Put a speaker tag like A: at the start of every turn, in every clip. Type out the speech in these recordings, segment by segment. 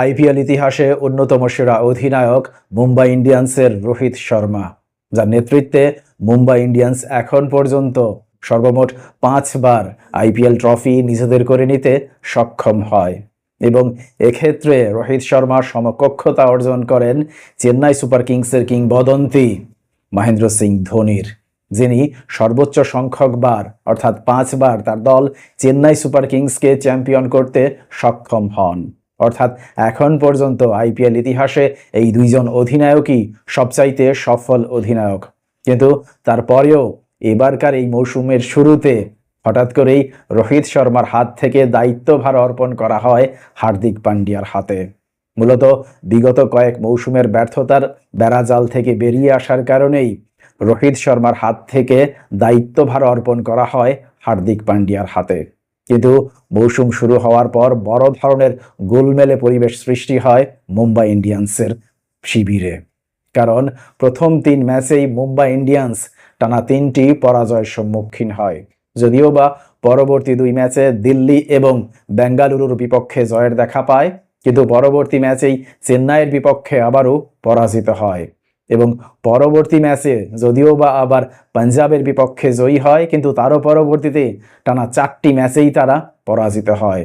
A: IPL ইতিহাসে অন্যতম সেরা অধিনায়ক মুম্বাই ইন্ডিয়ান্সের রোহিত শর্মা, যার নেতৃত্বে মুম্বাই ইন্ডিয়ান্স এখন পর্যন্ত সর্বমোট পাঁচবার আইপিএল ট্রফি নিজেদের করে নিতে সক্ষম হয়। এবং এক্ষেত্রে রোহিত শর্মা সমকক্ষতা অর্জন করেন চেন্নাই সুপার কিংসের কিংবদন্তি মহেন্দ্র সিং ধোনির, যিনি সর্বোচ্চ সংখ্যক বার, অর্থাৎ পাঁচবার তার দল চেন্নাই সুপার কিংসকে চ্যাম্পিয়ন করতে সক্ষম হন। অর্থাৎ এখন পর্যন্ত আইপিএল ইতিহাসে এই দুইজন অধিনায়কই সবচাইতে সফল অধিনায়ক। কিন্তু তারপরেও এবারকার এই মৌসুমের শুরুতে হঠাৎ করেই রোহিত শর্মার হাত থেকে দায়িত্বভার অর্পণ করা হয় হার্দিক পান্ডিয়ার হাতে। মূলত বিগত কয়েক মৌসুমের ব্যর্থতার বেড়াজাল থেকে বেরিয়ে আসার কারণেই রোহিত শর্মার হাত থেকে দায়িত্বভার অর্পণ করা হয় হার্দিক পান্ডিয়ার হাতে। কিন্তু মৌসুম শুরু হওয়ার পর বড় ধরনের গোলমেলে পরিবেশ সৃষ্টি হয় মুম্বাই ইন্ডিয়ান্সের শিবিরে। কারণ প্রথম তিন ম্যাচেই মুম্বাই ইন্ডিয়ান্স টানা তিনটি পরাজয়ের সম্মুখীন হয়। যদিও বা পরবর্তী দুই ম্যাচে দিল্লি এবং বেঙ্গালুরুর বিপক্ষে জয়ের দেখা পায়, কিন্তু পরবর্তী ম্যাচেই চেন্নাইয়ের বিপক্ষে আবারও পরাজিত হয়। এবং পরবর্তী ম্যাচে যদিও বা আবার পাঞ্জাবের বিপক্ষে জয়ী হয়, কিন্তু তারও পরবর্তীতে টানা চারটি ম্যাচেই তারা পরাজিত হয়।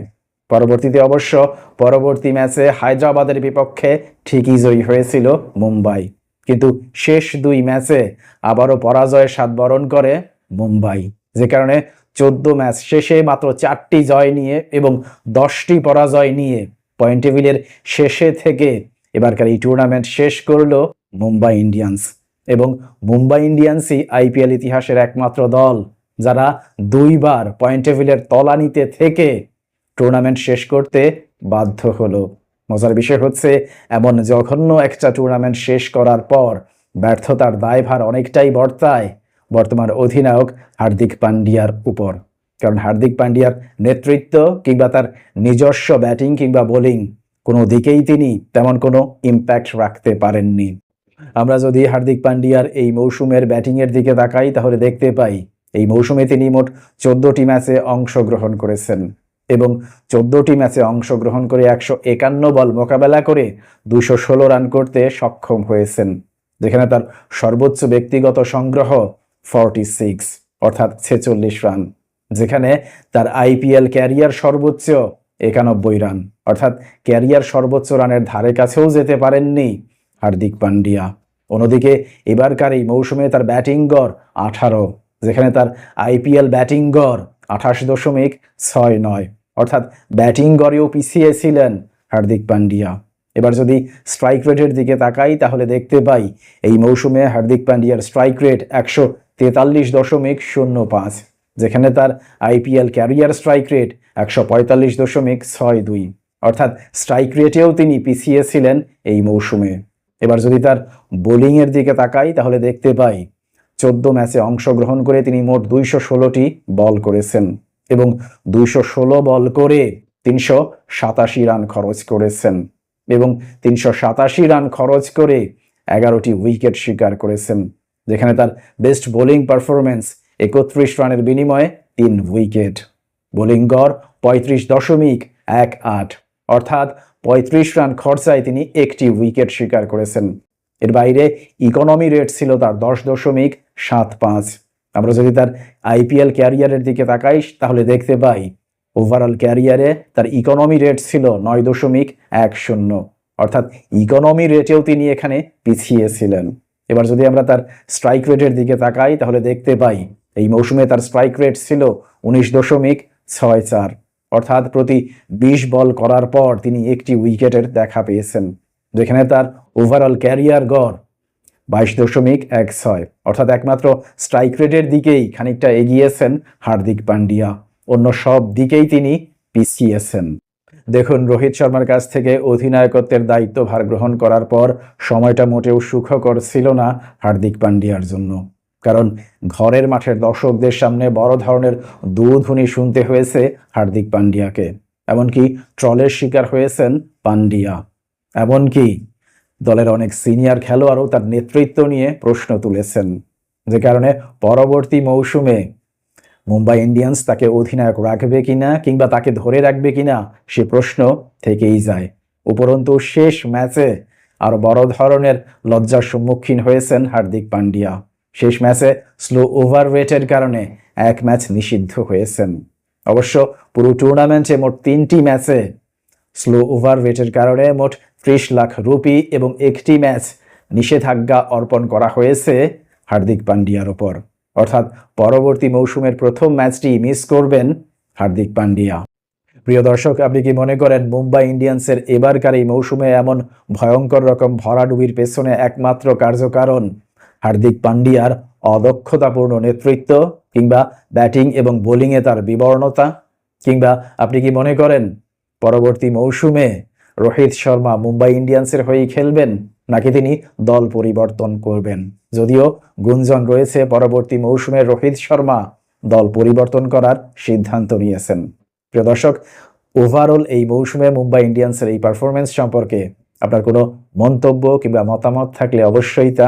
A: পরবর্তীতে অবশ্য পরবর্তী ম্যাচে হায়দ্রাবাদের বিপক্ষে ঠিকই জয়ী হয়েছিল মুম্বাই। কিন্তু শেষ দুই ম্যাচে আবারও পরাজয়ের স্বাদ বরণ করে মুম্বাই। যে কারণে চোদ্দ ম্যাচ শেষে মাত্র চারটি জয় নিয়ে এবং দশটি পরাজয় নিয়ে পয়েন্ট টেবিলের শেষে থেকে এবারকার এই টুর্নামেন্ট শেষ করল মুম্বাই ইন্ডিয়ান্স এবং মুম্বাই ইন্ডিয়ান্সই আইপিএল ইতিহাসের একমাত্র দল, যারা দুইবার পয়েন্ট টেবিলের তলানিতে থেকে টুর্নামেন্ট শেষ করতে বাধ্য হলো। মজার বিষয় হচ্ছে, এমন জঘন্য একটা টুর্নামেন্ট শেষ করার পর ব্যর্থতার দায়ভার অনেকটাই বর্তায় বর্তমান অধিনায়ক হার্দিক পান্ডিয়ার উপর। কারণ হার্দিক পান্ডিয়ার নেতৃত্ব কিংবা তার নিজস্ব ব্যাটিং কিংবা বোলিং কোনো দিকেই তিনি তেমন কোনো ইম্প্যাক্ট রাখতে পারেননি। আমরা যদি হার্দিক পান্ডিয়ার এই মৌসুমের ব্যাটিংয়ের দিকে তাকাই, তাহলে দেখতে পাই, এই মৌসুমে তিনি মোট চোদ্দটি ম্যাচে অংশগ্রহণ করেছেন এবং চোদ্দটি ম্যাচে অংশগ্রহণ করে একশো একান্ন বল মোকাবেলা করে দুশো ষোলো রান করতে সক্ষম হয়েছেন। যেখানে তার সর্বোচ্চ ব্যক্তিগত সংগ্রহ ফর্টি সিক্স অর্থাৎ ছেচল্লিশ রান, যেখানে তার আইপিএল ক্যারিয়ার সর্বোচ্চ একানব্বই রান। অর্থাৎ ক্যারিয়ার সর্বোচ্চ রানের ধারে কাছেও যেতে পারেননি হার্দিক পান্ডিয়া। অন্যদিকে এবারকার এই মৌসুমে তার ব্যাটিং গড় আঠারো, যেখানে তার আইপিএল ব্যাটিং গড় আঠাশ দশমিক ছয় নয়। অর্থাৎ ব্যাটিং গড়েও পিছিয়ে ছিলেন হার্দিক পান্ডিয়া। এবার যদি স্ট্রাইক রেটের দিকে তাকাই, তাহলে দেখতে পাই এই মৌসুমে হার্দিক পান্ডিয়ার স্ট্রাইক রেট একশো তেতাল্লিশ দশমিক শূন্য পাঁচ, যেখানে তার আইপিএল ক্যারিয়ার স্ট্রাইক রেট একশো পঁয়তাল্লিশ দশমিক ছয় দুই। অর্থাৎ স্ট্রাইক রেটেও তিনি পিছিয়ে ছিলেন এই মৌসুমে। এবার যদি তার বোলিংয়ের দিকে তাকাই, তাহলে দেখতে পাই চোদ্দ ম্যাচে অংশগ্রহণ করে তিনি মোট দুইশো ষোলোটি বল করেছেন এবং দুইশো ষোলো বল করে তিনশো সাতাশি রান খরচ করেছেন এবং তিনশো সাতাশি রান খরচ করে এগারোটি উইকেট শিকার করেছেন, যেখানে তার বেস্ট বোলিং পারফরমেন্স একত্রিশ রানের বিনিময়ে তিন উইকেট বোলিং গড় পঁয়ত্রিশ দশমিক এক আট। অর্থাৎ পঁয়ত্রিশ রান খরচায় তিনি একটি উইকেট শিকার করেছেন। এর বাইরে ইকোনমি রেট ছিল তার দশ দশমিক সাত পাঁচ। আমরা যদি তার আইপিএল ক্যারিয়ারের দিকে তাকাই, তাহলে দেখতে পাই ওভারঅল ক্যারিয়ারে তার ইকোনমি রেট ছিল নয় দশমিক এক শূন্য। অর্থাৎ ইকোনমি রেটেও তিনি এখানে পিছিয়েছিলেন এবার যদি আমরা তার স্ট্রাইক রেটের দিকে তাকাই, তাহলে দেখতে পাই এই মৌসুমে তার স্ট্রাইক রেট ছিল উনিশ দশমিক ছয় চার। অর্থাৎ প্রতি বিশ বল করার পর তিনি একটি উইকেটের দেখা পেয়েছেন, যেখানে তার ওভারঅল ক্যারিয়ার গড় বাইশ দশমিক এক ছয়, অর্থাৎ একমাত্র স্ট্রাইক রেটের দিকেই খানিকটা এগিয়েছেন হার্দিক পান্ডিয়া। অন্য সব দিকেই তিনি পিছিয়েছেন। দেখুন, রোহিত শর্মার কাছ থেকে অধিনায়কত্বের দায়িত্বভার গ্রহণ করার পর সময়টা মোটেও সুখকর ছিল না হার্দিক পান্ডিয়ার জন্য। কারণ ঘরের মাঠের দর্শকদের সামনে বড় ধরনের দুধুনি শুনতে হয়েছে হার্দিক পান্ডিয়াকে। এমনকি ট্রলের শিকার হয়েছেন পান্ডিয়া। এমনকি দলের অনেক সিনিয়র খেলোয়াড়ও তার নেতৃত্ব নিয়ে প্রশ্ন তুলেছেন। যে কারণে পরবর্তী মৌসুমে মুম্বাই ইন্ডিয়ান্স তাকে অধিনায়ক রাখবে কিনা কিংবা তাকে ধরে রাখবে কিনা সে প্রশ্ন থেকেই যায়। উপরন্তু শেষ ম্যাচে আরও বড় ধরনের লজ্জার সম্মুখীন হয়েছেন হার্দিক পান্ডিয়া। শেষ ম্যাচে স্লো ওভার রেটের কারণে এক ম্যাচ নিষিদ্ধ হয়েছেন। অবশ্য পুরো টুর্নামেন্টে মোট তিনটি ম্যাচে স্লো ওভার কারণে মোট ত্রিশ লাখ রুপি এবং একটি ম্যাচ নিষেধাজ্ঞা অর্পণ করা হয়েছে হার্দিক পান্ডিয়ার ওপর। অর্থাৎ পরবর্তী মৌসুমের প্রথম ম্যাচটি মিস করবেন হার্দিক পান্ডিয়া। প্রিয় দর্শক, আপনি কি মনে করেন মুম্বাই ইন্ডিয়ান্সের এবারকার এই মৌসুমে এমন ভয়ঙ্কর রকম ভরাডুবির পেছনে একমাত্র কার্যকারণ হার্দিক পান্ডিয়ার অদক্ষতাপূর্ণ নেতৃত্ব কিংবা ব্যাটিং এবং বোলিংয়ে তার বিবর্ণতা, কিংবা আপনি কি মনে করেন পরবর্তী মৌসুমে রোহিত শর্মা মুম্বাই ইন্ডিয়ান্সের হয়েই খেলবেন, নাকি তিনি দল পরিবর্তন করবেন? যদিও গুঞ্জন রয়েছে, পরবর্তী মৌসুমে রোহিত শর্মা দল পরিবর্তন করার সিদ্ধান্ত নিয়েছেন। প্রিয় দর্শক, ওভারঅল এই মৌসুমে মুম্বাই ইন্ডিয়ান্সের এই পারফরমেন্স সম্পর্কে আপনার কোনো মন্তব্য কিংবা মতামত থাকলে অবশ্যই তা